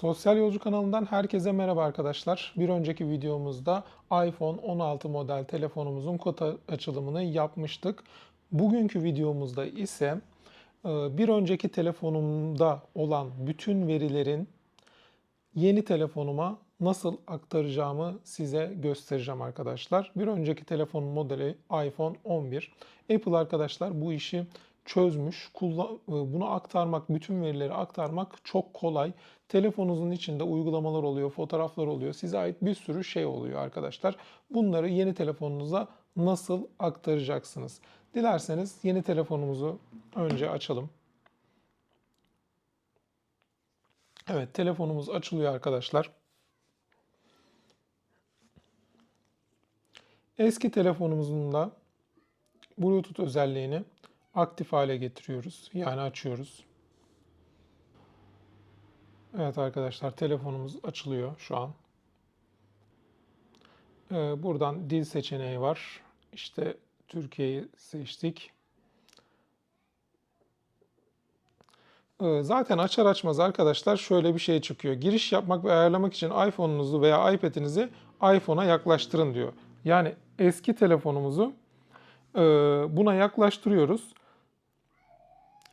Sosyal Yolcu kanalından herkese merhaba arkadaşlar. Bir önceki videomuzda iPhone 16 model telefonumuzun kota açılımını yapmıştık. Bugünkü videomuzda ise e, bir önceki telefonumda olan bütün verilerin yeni telefonuma nasıl aktaracağımı size göstereceğim arkadaşlar. Bir önceki telefon modeli iPhone 11. Apple arkadaşlar bu işi çözmüş. E, Bunu aktarmak, bütün verileri aktarmak çok kolay. Telefonunuzun içinde uygulamalar oluyor, fotoğraflar oluyor. Size ait bir sürü şey oluyor arkadaşlar. Bunları yeni telefonunuza nasıl aktaracaksınız? Dilerseniz yeni telefonumuzu önce açalım. Evet, telefonumuz açılıyor arkadaşlar. Eski telefonumuzun da Bluetooth özelliğini aktif hale getiriyoruz. Yani açıyoruz. Evet arkadaşlar telefonumuz açılıyor şu an. Ee, buradan dil seçeneği var. İşte Türkiye'yi seçtik. Ee, Zaten açar açmaz arkadaşlar şöyle bir şey çıkıyor. Giriş yapmak ve ayarlamak için iPhone'unuzu veya iPad'inizi iPhone'a yaklaştırın diyor. Yani eski telefonumuzu e, buna yaklaştırıyoruz.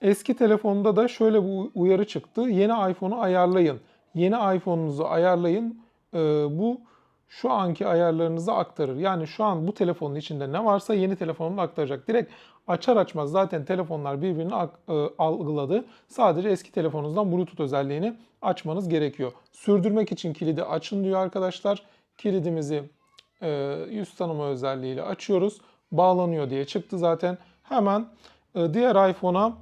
Eski telefonda da şöyle bir uyarı çıktı. Yeni iPhone'u ayarlayın. Yeni iPhone'unuzu ayarlayın. Ee, bu şu anki ayarlarınızı aktarır. Yani şu an bu telefonun içinde ne varsa yeni telefonumda aktaracak. Direkt açar açmaz zaten telefonlar birbirini e, algıladı. Sadece eski telefonunuzdan Bluetooth özelliğini açmanız gerekiyor. Sürdürmek için kilidi açın diyor arkadaşlar. Kilidimizi e, yüz tanıma özelliğiyle açıyoruz. Bağlanıyor diye çıktı zaten. Hemen e, diğer iPhone'a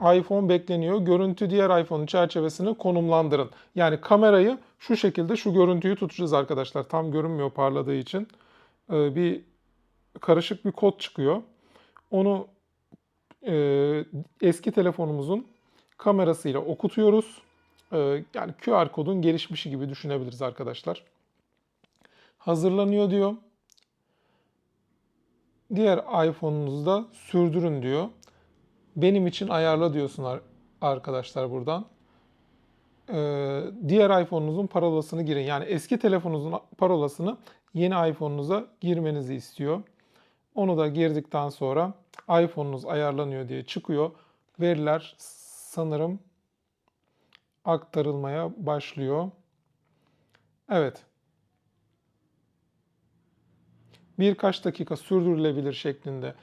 iPhone bekleniyor. Görüntü diğer iPhone'un çerçevesine konumlandırın. Yani kamerayı şu şekilde şu görüntüyü tutacağız arkadaşlar. Tam görünmüyor parladığı için. Ee, bir karışık bir kod çıkıyor. Onu e, eski telefonumuzun kamerasıyla okutuyoruz. Ee, yani QR kodun gelişmişi gibi düşünebiliriz arkadaşlar. Hazırlanıyor diyor. Diğer iPhone'unuzda sürdürün diyor. Benim için ayarla diyorsun ar- arkadaşlar buradan. Ee, diğer iPhone'unuzun parolasını girin. Yani eski telefonunuzun parolasını yeni iPhone'unuza girmenizi istiyor. Onu da girdikten sonra iPhone'unuz ayarlanıyor diye çıkıyor. Veriler sanırım aktarılmaya başlıyor. Evet. Birkaç dakika sürdürülebilir şeklinde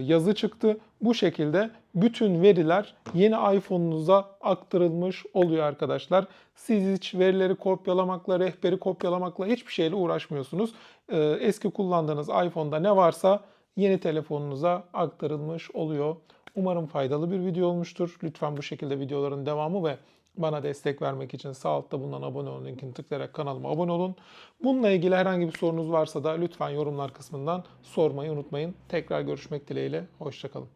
yazı çıktı. Bu şekilde bütün veriler yeni iPhone'unuza aktarılmış oluyor arkadaşlar. Siz hiç verileri kopyalamakla, rehberi kopyalamakla hiçbir şeyle uğraşmıyorsunuz. E, Eski kullandığınız iPhone'da ne varsa yeni telefonunuza aktarılmış oluyor. Umarım faydalı bir video olmuştur. Lütfen bu şekilde videoların devamı ve bana destek vermek için sağ altta bulunan abone ol linkini tıklayarak kanalıma abone olun. Bununla ilgili herhangi bir sorunuz varsa da lütfen yorumlar kısmından sormayı unutmayın. Tekrar görüşmek dileğiyle. Hoşçakalın.